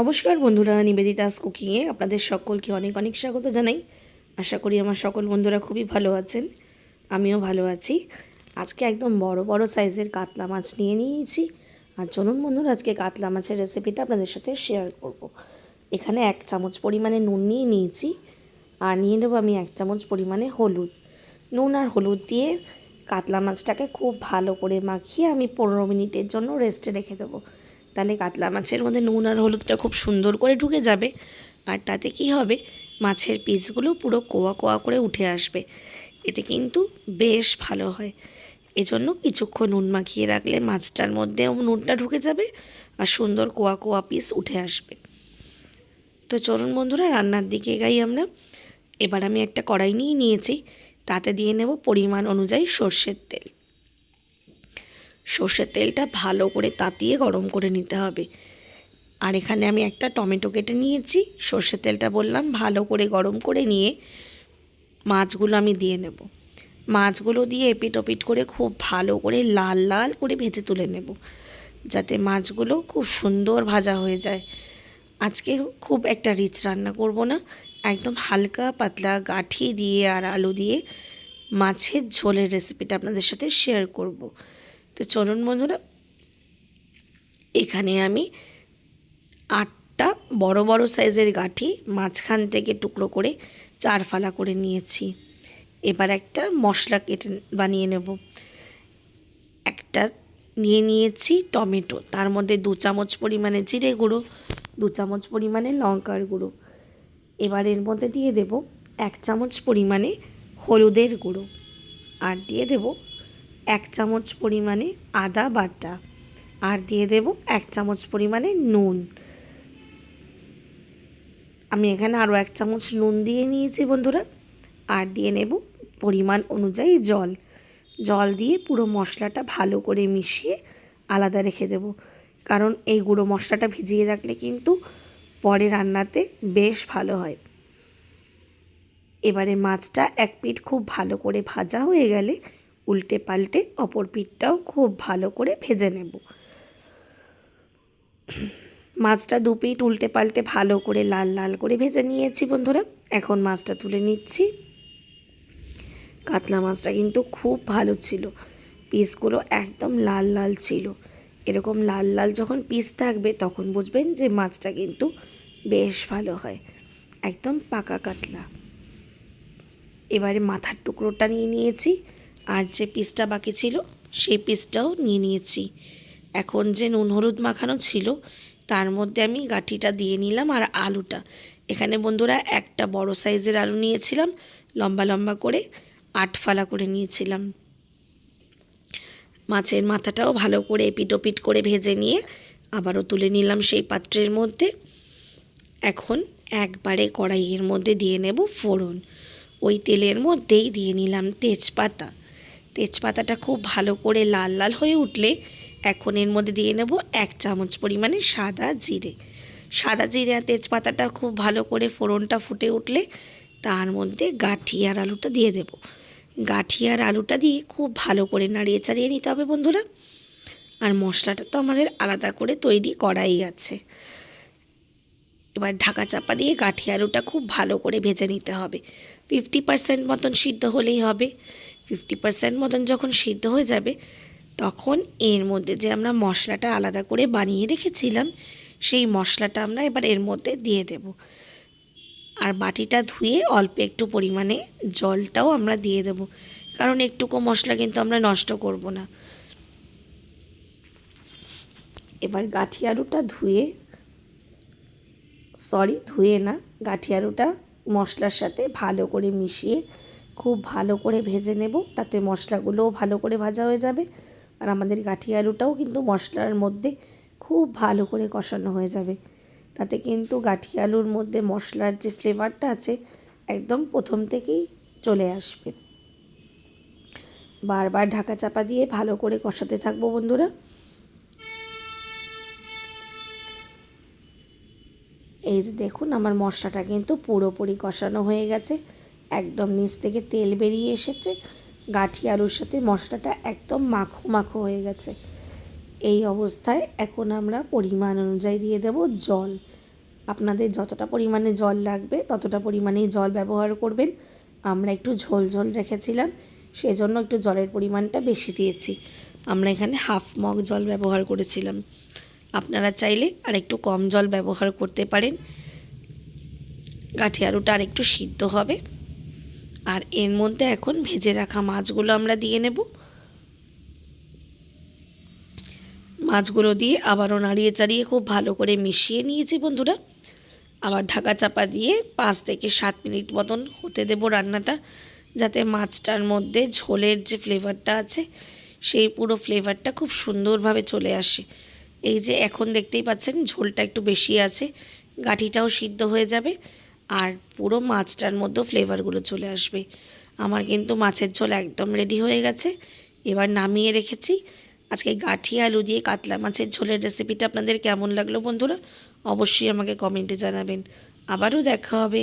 নমস্কার বন্ধুরা, নিবেদিতাস কুকিংয়ে আপনাদের সকলকে অনেক অনেক স্বাগত জানাই। আশা করি আমার সকল বন্ধুরা খুবই ভালো আছেন, আমিও ভালো আছি। আজকে একদম বড় বড় সাইজের কাতলা মাছ নিয়ে নিয়েছি। আর চলুন বন্ধুরা, আজকে কাতলা মাছের রেসিপিটা আপনাদের সাথে শেয়ার করব। এখানে এক চামচ পরিমাণে নুন নিয়ে নিয়েছি আর নিয়ে নেব আমি এক চামচ পরিমাণে হলুদ। নুন আর হলুদ দিয়ে কাতলা মাছটাকে খুব ভালো করে মাখিয়ে আমি পনেরো মিনিটের জন্য রেস্টে রেখে দেবো। তাহলে কাতলা মাছের মধ্যে নুন আর হলুদটা খুব সুন্দর করে ঢুকে যাবে। আর তাতে কি হবে? মাছের পিসগুলো পুরো কোয়া কোয়া করে উঠে আসবে। এতে কিন্তু বেশ ভালো হয়। এজন্য কিছুক্ষণ নুন মাখিয়ে রাখলে মাছটার মধ্যেও নুনটা ঢুকে যাবে আর সুন্দর কোয়া কোয়া পিস উঠে আসবে। তো চলুন বন্ধুরা, রান্নার দিকে গাই আমরা। এবার আমি একটা কড়াই নিয়ে নিয়েছি। তাতে দিয়ে নেব পরিমাণ অনুযায়ী সর্ষের তেল। সর্ষের তেলটা ভালো করে তাতিয়ে গরম করে নিতে হবে। আর এখানে আমি একটা টমেটো কেটে নিয়েছি, সর্ষের তেলটা বললাম ভালো করে গরম করে নিয়ে মাছগুলো আমি দিয়ে নেব। মাছগুলো দিয়ে এপিট ওপিট করে খুব ভালো করে লাল লাল করে ভেজে তুলে নেব, যাতে মাছগুলো খুব সুন্দর ভাজা হয়ে যায়। আজকে খুব একটা রিচ রান্না করব না, একদম হালকা পাতলা গাঠি দিয়ে আর আলু দিয়ে মাছের ঝোলের রেসিপিটা আপনাদের সাথে শেয়ার করব। তো চলুন বন্ধুরা, এখানে আমি আটটা বড় বড় সাইজের গাঠি মাঝখান থেকে টুকরো করে চার ফালা করে নিয়েছি। এবার একটা মশলা কেটে বানিয়ে নেব। একটা নিয়ে নিয়েছি টমেটো, তার মধ্যে দু চামচ পরিমাণে জিরে গুঁড়ো, দু চামচ পরিমাণে লঙ্কার গুঁড়ো। এবার এর মধ্যে দিয়ে দেব এক চামচ পরিমাণে হলুদের গুঁড়ো। আর দিয়ে দেব এক চামচ পরিমাণে আদা বাটা আর দিয়ে দেব এক চামচ পরিমাণে নুন। আমি এখানে আরও এক চামচ নুন দিয়ে নিয়েছি বন্ধুরা। আর দিয়ে নেব পরিমাণ অনুযায়ী জল। জল দিয়ে পুরো মশলাটা ভালো করে মিশিয়ে আলাদা রেখে দেব। কারণ এই গুঁড়ো মশলাটা ভিজিয়ে রাখলে কিন্তু পরে রান্নাতে বেশ ভালো হয়। এবারে মাছটা এক পিঠ খুব ভালো করে ভাজা হয়ে গেলে উল্টে পাল্টে অপর পিঠটাও খুব ভালো করে ভেজে নেব। মাছটা দু পিঠ উল্টে পাল্টে ভালো করে লাল লাল করে ভেজে নিয়েছি বন্ধুরা। এখন মাছটা তুলে নিচ্ছি। কাতলা মাছটা কিন্তু খুব ভালো ছিল। পিসগুলো একদম লাল লাল ছিল। এরকম লাল লাল যখন পিস থাকবে তখন বুঝবেন যে মাছটা কিন্তু বেশ ভালো হয়। একদম পাকা কাতলা। এবারে মাথার টুকরোটা নিয়ে নিয়েছি। আর যে পিসটা বাকি ছিল, সেই পিসটাও নিয়ে নিয়েছি। এখন যে নুন হলুদ মাখানো ছিল, তার মধ্যে আমি গাঠিটা দিয়ে নিলাম আর আলুটা। এখানে বন্ধুরা একটা বড় সাইজের আলু নিয়েছিলাম, লম্বা লম্বা করে আট ফালা করে নিয়েছিলাম। মাছের মাথাটাও ভালো করে এপিটোপিট করে ভেজে নিয়ে আবারও তুলে নিলাম সেই পাত্রের মধ্যে। এখন একবারে কড়াইয়ের মধ্যে দিয়ে নেব ফোড়ন। ওই তেলের মধ্যেই দিয়ে নিলাম তেজপাতা। তেজপাতাটা খুব ভালো করে লাল লাল হয়ে উঠলে এখন এর মধ্যে দিয়ে নেব এক চামচ পরিমাণে সাদা জিরে। সাদা জিরে আর তেজপাতাটা খুব ভালো করে ফোড়নটা ফুটে উঠলে তার মধ্যে গাঠি আর আলুটা দিয়ে দেব। গাঠি আর আলুটা দিয়ে খুব ভালো করে নাড়িয়ে চাড়িয়ে নিতে হবে বন্ধুরা। আর মশলাটা তো আমাদের আলাদা করে তৈরি করাই আছে। এবার ঢাকা চাপা দিয়ে গাঠি আলুটা খুব ভালো করে ভেজে নিতে হবে। ফিফটি পার্সেন্ট মতন সিদ্ধ হলেই হবে। ফিফটি পার্সেন্ট মতন যখন সিদ্ধ হয়ে যাবে, তখন এর মধ্যে যে আমরা মশলাটা আলাদা করে বানিয়ে রেখেছিলাম, সেই মশলাটা আমরা এবার এর মধ্যে দিয়ে দেব। আর বাটিটা ধুয়ে অল্প একটু পরিমাণে জলটাও আমরা দিয়ে দেব। কারণ একটুকু মশলা কিন্তু আমরা নষ্ট করব না। এবার গাঠি আলুটা ধুয়ে সরি, ধুয়ে না। গাঠি আলুটা মশলার সাথে ভালো করে মিশিয়ে খুব ভালো করে ভেজে নেব। তাতে মশলাগুলোও ভালো করে ভাজা হয়ে যাবে। আর আমাদের গাঠি আলুটাও কিন্তু মশলার মধ্যে খুব ভালো করে কষানো হয়ে যাবে। তাতে কিন্তু গাঠি আলুর মধ্যে মশলার যে ফ্লেভারটা আছে, একদম প্রথম থেকেই চলে আসবে। বারবার ঢাকা চাপা দিয়ে ভালো করে কষাতে থাকব বন্ধুরা। এই যে দেখুন, আমার মশলাটা কিন্তু পুরোপুরি কষানো হয়ে গেছে। একদম নিচ থেকে তেল বেরিয়ে এসেছে। গাঠি আলুর সাথে মশলাটা একদম মাখো মাখো হয়ে গেছে। এই অবস্থায় এখন আমরা পরিমাণ অনুযায়ী দিয়ে দেব জল। আপনাদের যতটা পরিমাণে জল লাগবে, ততটা পরিমাণেই জল ব্যবহার করবেন। আমরা একটু ঝোল ঝোল রেখেছিলাম, সেজন্য একটু জলের পরিমাণটা বেশি দিয়েছি। আমরা এখানে হাফ মগ জল ব্যবহার করেছিলাম। আপনারা চাইলে আর একটু কম জল ব্যবহার করতে পারেন। গাঠি আলুটা আর একটু সিদ্ধ হবে। আর এর মধ্যে এখন ভেজে রাখা মাছগুলো আমরা দিয়ে নেব। মাছগুলো দিয়ে আবারও নাড়িয়ে চাড়িয়ে খুব ভালো করে মিশিয়ে নিয়েছি বন্ধুরা। আবার ঢাকা চাপা দিয়ে পাঁচ থেকে সাত মিনিট মতন হতে দেবো রান্নাটা, যাতে মাছটার মধ্যে ঝোলের যে ফ্লেভারটা আছে, সেই পুরো ফ্লেভারটা খুব সুন্দরভাবে চলে আসে। এই যে এখন দেখতেই পাচ্ছেন ঝোলটা একটু বেশি আছে, গাঠিটাও সিদ্ধ হয়ে যাবে আর পুরো মাছটার মধ্যেও ফ্লেভারগুলো চলে আসবে। আমার কিন্তু মাছের ঝোল একদম রেডি হয়ে গেছে, এবার নামিয়ে রেখেছি। আজকে গাঠি আলু দিয়ে কাতলা মাছের ঝোলের রেসিপিটা আপনাদের কেমন লাগল বন্ধুরা, অবশ্যই আমাকে কমেন্টে জানাবেন। আবারও দেখা হবে।